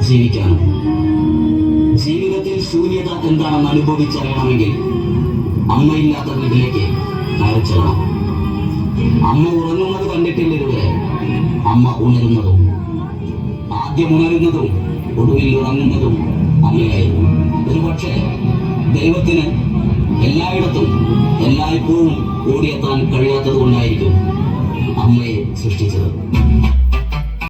ജീവിക്കാനും ജീവിതത്തിൽ ശൂന്യത എന്താണെന്ന് അനുഭവിച്ചറിയണമെങ്കിൽ അമ്മയില്ലാത്ത വീട്ടിലേക്ക് കയറിച്ചെല്ലണം അമ്മ ഉറങ്ങുന്നത് കണ്ടിട്ടില്ല ഇതുവരെ. അമ്മ ഉണരുന്നതും ആദ്യം ഉണരുന്നതും ഒടുവിൽ ഉറങ്ങുന്നതും അമ്മയായിരുന്നു. ഒരുപക്ഷെ ദൈവത്തിന് എല്ലായിടത്തും എല്ലായ്പ്പോഴും ഓടിയെത്താൻ കഴിയാത്തത്